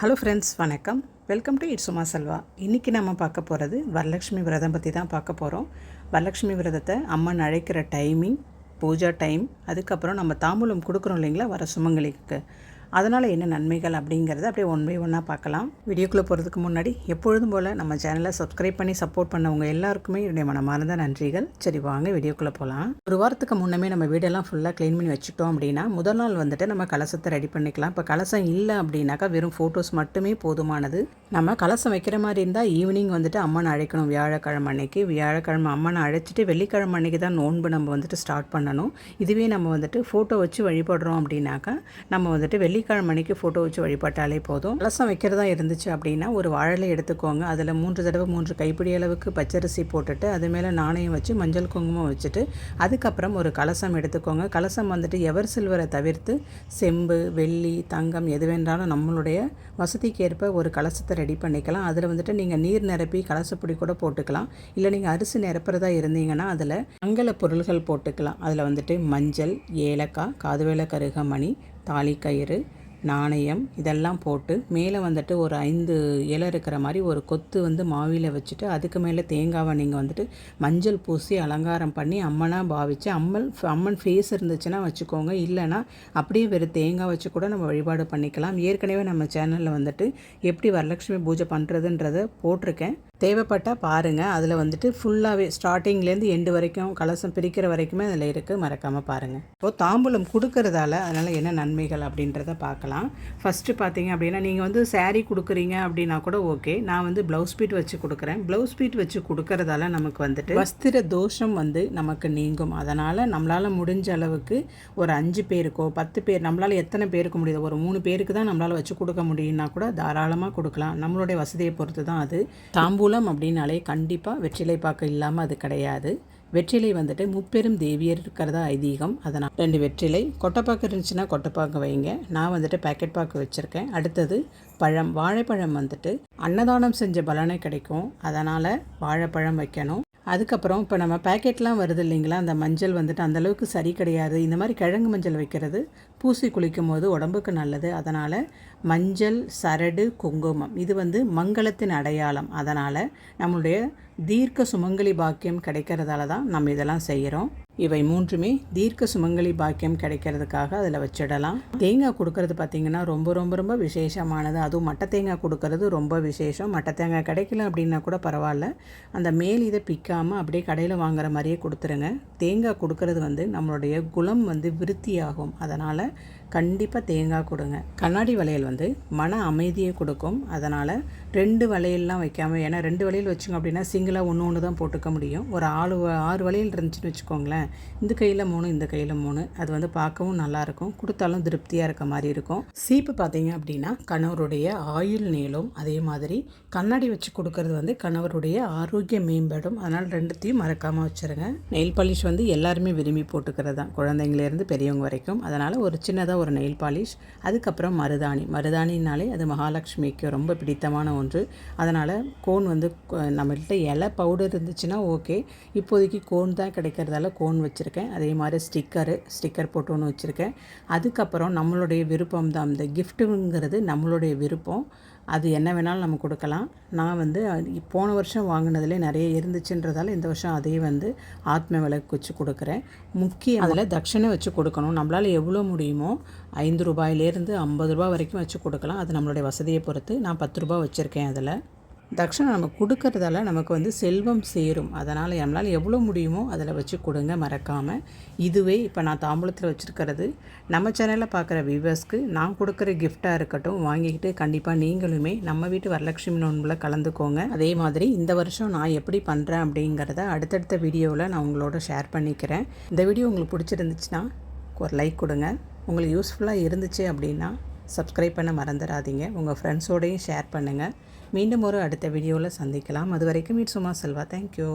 Hello friends வணக்கம். Welcome to it's Suma Selva இன்றைக்கி நம்ம பார்க்க போகிறது வரலட்சுமி விரதம் பற்றி தான் பார்க்க போகிறோம் வரலட்சுமி விரதத்தை அம்மன் அழைக்கிற டைமிங் பூஜா டைம் அதுக்கப்புறம் நம்ம தாம்பூலம் கொடுக்குறோம் இல்லைங்களா? வர சுமங்கலிக்கு. அதனால் என்ன நன்மைகள் அப்படிங்கிறத அப்படியே ஒன் பை ஒன்னாக பார்க்கலாம். வீடியோக்குள்ளே போகிறதுக்கு முன்னாடி எப்பொழுதும் போல் நம்ம சேனலை சப்ஸ்கிரைப் பண்ணி சப்போர்ட் பண்ணவங்க எல்லாருக்குமே என்னுடைய மனமார்ந்த நன்றிகள். சரி வாங்க வீடியோக்குள்ளே போகலாம் ஒரு வாரத்துக்கு முன்னமே நம்ம வீடெல்லாம் ஃபுல்லாக க்ளீன் பண்ணி வச்சுட்டோம் அப்படின்னா முதல் நாள் வந்துட்டு நம்ம கலசத்தை ரெடி பண்ணிக்கலாம். இப்போ கலசம் இல்லை அப்படின்னாக்கா வெறும் ஃபோட்டோஸ் மட்டுமே போதுமானது. நம்ம கலசம் வைக்கிற மாதிரி இருந்தால் ஈவினிங் வந்துட்டு அம்மனை அழைக்கணும். வியாழக்கிழமை அன்னைக்கு வியாழக்கிழமை அம்மனை அழைச்சிட்டு வெள்ளிக்கிழமை அன்னைக்கு தான் நோன்பு நம்ம வந்துட்டு ஸ்டார்ட் பண்ணணும். இதுவே நம்ம வந்துட்டு ஃபோட்டோ வச்சு வழிபடுறோம் அப்படின்னாக்கா நம்ம வந்துட்டு வெள்ளி வெள்ளிக்கிழமை அன்னைக்கு ஃபோட்டோ வச்சு வழிபட்டாலே போதும். கலசம் வைக்கிறதா இருந்துச்சு அப்படின்னா ஒரு வாழலை எடுத்துக்கோங்க. அதில் மூன்று தடவை மூன்று கைப்பிடி அளவுக்கு பச்சரிசி போட்டுட்டு அது மேலே நாணயம் வச்சு மஞ்சள் குங்குமம் வச்சுட்டு அதுக்கப்புறம் ஒரு கலசம் எடுத்துக்கோங்க. கலசம் வந்துட்டு எவர் சில்வரை தவிர்த்து செம்பு வெள்ளி தங்கம் எது வேண்டாலும் நம்மளுடைய வசதிக்கு ஏற்ப ஒரு கலசத்தை ரெடி பண்ணிக்கலாம். அதில் வந்துட்டு நீங்கள் நீர் நிரப்பி கலசப்பொடி கூட போட்டுக்கலாம். இல்லை நீங்கள் அரிசி நிரப்புறதா இருந்தீங்கன்னா அதில் மங்கள பொருள்கள் போட்டுக்கலாம். அதில் வந்துட்டு மஞ்சள் ஏலக்காய் காதுவேல கருகமணி தாலி கயிறு நாணயம் இதெல்லாம் போட்டு மேலே வந்துட்டு ஒரு ஐந்து இலை இருக்கிற மாதிரி ஒரு கொத்து வந்து மாவியில் வச்சுட்டு அதுக்கு மேலே தேங்காவை நீங்கள் வந்துட்டு மஞ்சள் பூசி அலங்காரம் பண்ணி அம்மனாக பாவித்து அம்மன் அம்மன் ஃபேஸ் இருந்துச்சுன்னா வச்சுக்கோங்க. இல்லைன்னா அப்படியே வெறும் தேங்காய் வச்சு கூட நம்ம வழிபாடு பண்ணிக்கலாம். ஏற்கனவே நம்ம சேனலில் வந்துட்டு எப்படி வரலட்சுமி பூஜை பண்ணுறதுன்றதை போட்டிருக்கேன். தேவைப்பட்டால் பாருங்கள் அதில் வந்துட்டு ஃபுல்லாகவே ஸ்டார்டிங்லேருந்து எண்டு வரைக்கும் கலசம் பிரிக்கிற வரைக்குமே அதில் இருக்குது மறக்காமல் பாருங்கள் இப்போது தாம்பூலம் கொடுக்கறதால அதனால் என்ன நன்மைகள் அப்படின்றத பார்க்கலாம். ஃபஸ்ட்டு பார்த்தீங்க அப்படின்னா நீங்கள் வந்து சேரீ கொடுக்குறீங்க அப்படின்னா கூட ஓகே நான் வந்து ப்ளவுஸ் பீட் வச்சு கொடுக்குறேன். ப்ளவுஸ் பீட் வச்சு கொடுக்கறதால நமக்கு வந்துட்டு வஸ்திர தோஷம் வந்து நமக்கு நீங்கும். அதனால் நம்மளால் முடிஞ்ச அளவுக்கு ஒரு அஞ்சு பேருக்கோ பத்து பேர் நம்மளால் எத்தனை பேருக்கு முடியுது ஒரு மூணு பேருக்கு தான் நம்மளால் வச்சு கொடுக்க முடியும்னா கூட தாராளமாக கொடுக்கலாம். நம்மளுடைய வசதியை பொறுத்து தான் அது. தாம்பூலம் அப்படின்னாலே கண்டிப்பாக வெற்றிலை பாக்கு இல்லாமல் அது கிடையாது. வெற்றிலை வந்துட்டு முப்பெரும் தேவியர் இருக்கிறதா ஐதீகம். அதனால் ரெண்டு வெற்றிலை. கொட்டைப்பாக்கு இருந்துச்சுன்னா கொட்டைப்பாக்கு வைங்க. நான் வந்துட்டு பேக்கெட் பாக்கு வச்சுருக்கேன். அடுத்தது பழம். வாழைப்பழம் வந்துட்டு அன்னதானம் செஞ்ச பலனை கிடைக்கும். அதனால் வாழைப்பழம் வைக்கணும். அதுக்கப்புறம் இப்போ நம்ம பேக்கெட்லாம் வருது இல்லைங்களா? அந்த மஞ்சள் வந்துட்டு அந்தளவுக்கு சரி கிடையாது. இந்த மாதிரி கிழங்கு மஞ்சள் வைக்கிறது பூசி குளிக்கும் போது உடம்புக்கு நல்லது. அதனால் மஞ்சள் சரடு குங்குமம். இது வந்து மங்களத்தின் அடையாளம். அதனால் நம்மளுடைய தீர்க்க சுமங்கலி பாக்கியம் கிடைக்கிறதால தான் நம்ம இதெல்லாம் செய்கிறோம். இவை மூன்றுமே தீர்க்க சுமங்கலி பாக்கியம் கிடைக்கிறதுக்காக அதில் வச்சிடலாம். தேங்காய் கொடுக்கறது பார்த்திங்கன்னா ரொம்ப ரொம்ப ரொம்ப விசேஷமானது. அதுவும் மட்டை தேங்காய் கொடுக்கறது ரொம்ப விசேஷம். மட்டை தேங்காய் கிடைக்கல அப்படின்னா கூட பரவாயில்ல. அந்த மேல் இதை பிக்காமல் அப்படியே கடையில் வாங்குற மாதிரியே கொடுத்துருங்க. தேங்காய் கொடுக்கறது வந்து நம்மளுடைய குலம் வந்து விருத்தியாகும். அதனால் கண்டிப்பாக தேங்காய் கொடுங்க. கண்ணாடி வளையல் வந்து மன அமைதியை கொடுக்கும். அதனால் ரெண்டு வளையல்லாம் வைக்காமல் ஏன்னா ரெண்டு வளையல் வச்சுங்க அப்படின்னா சிங்கிளாக ஒன்று ஒன்று தான் போட்டுக்க முடியும். ஒரு ஆறு ஆறு வளையல் இருந்துச்சுன்னு வச்சுக்கோங்களேன் இந்த கையில் மூணு இந்த கையில் மூணு. அது வந்து பார்க்கவும் நல்லாயிருக்கும் கொடுத்தாலும் திருப்தியாக இருக்க மாதிரி இருக்கும். சீப்பு பார்த்தீங்க அப்படின்னா கணவருடைய ஆயுள் நீளும் அதே மாதிரி. கண்ணாடி வச்சு கொடுக்கறது வந்து கணவருடைய ஆரோக்கியம் மேம்படும். அதனால் ரெண்டுத்தையும் மறக்காமல் வச்சுருங்க. நெயில் பாலிஷ் வந்து எல்லாருமே விரும்பி போட்டுக்கிறது தான். குழந்தைங்கலேருந்து பெரியவங்க வரைக்கும். அதனால் ஒரு சின்னதாக ஒரு நெயில் பாலிஷ் அதுக்கப்புறம் மருதாணி. மருதாணினாலே அது மகாலட்சுமிக்கு ரொம்ப பிடித்தமான ஒன்று. அதனால் கோன் வந்து நம்மகிட்ட இலை பவுடர் இருந்துச்சுன்னா ஓகே இப்போதைக்கு கோன் தான் கிடைக்கிறதால கோன் வச்சுருக்கேன். அதே மாதிரி ஸ்டிக்கரு ஸ்டிக்கர் போட்டு ஒன்று வச்சுருக்கேன். அதுக்கப்புறம் நம்மளுடைய விருப்பம் தான். இந்த கிஃப்ட்டுங்கிறது நம்மளுடைய விருப்பம். அது என்ன வேணாலும் நம்ம கொடுக்கலாம். நான் வந்து போன வருஷம் வாங்கினதுலே நிறைய இருந்துச்சுன்றதால இந்த வருஷம் அதையே வந்து ஆத்ம விளக்கு வச்சு கொடுக்குறேன். முக்கியம் அதில் தட்சணை வச்சு கொடுக்கணும். நம்மளால் எவ்வளோ முடியுமோ ஐந்து ரூபாயிலேருந்து ஐம்பது ரூபாய் வரைக்கும் வச்சு கொடுக்கலாம். அது நம்மளுடைய வசதியை பொறுத்து. நான் பத்து ரூபாய் வச்சுருக்கேன் அதில். தட்சணை நம்ம கொடுக்கறதால நமக்கு வந்து செல்வம் சேரும். அதனால் நம்மளால் எவ்வளோ முடியுமோ அதில் வச்சு கொடுங்க மறக்காமல் இதுவே இப்போ நான் தாம்பூலத்தில் வச்சுருக்கிறது. நம்ம சேனலில் பார்க்குற வியூவர்ஸ்க்கு நான் கொடுக்குற கிஃப்டாக இருக்கட்டும் வாங்கிக்கிட்டு கண்டிப்பாக நீங்களுமே நம்ம வீட்டு வரலட்சுமி நோன்பில் கலந்துக்கோங்க. அதே மாதிரி இந்த வருஷம் நான் எப்படி பண்ணுறேன் அப்படிங்கிறத அடுத்தடுத்த வீடியோவில் நான் உங்களோட ஷேர் பண்ணிக்கிறேன். இந்த வீடியோ உங்களுக்கு பிடிச்சிருந்துச்சுன்னா ஒரு லைக் கொடுங்க. உங்களுக்கு யூஸ்ஃபுல்லாக இருந்துச்சு அப்படின்னா சப்ஸ்கிரைப் பண்ண மறந்துடாதீங்க. உங்கள் ஃப்ரெண்ட்ஸோடையும் ஷேர் பண்ணுங்கள் மீண்டும் ஒரு அடுத்த வீடியோவில் சந்திக்கலாம். அது வரைக்கும் இட்ஸ் சும்மா செல்வா தேங்க்யூ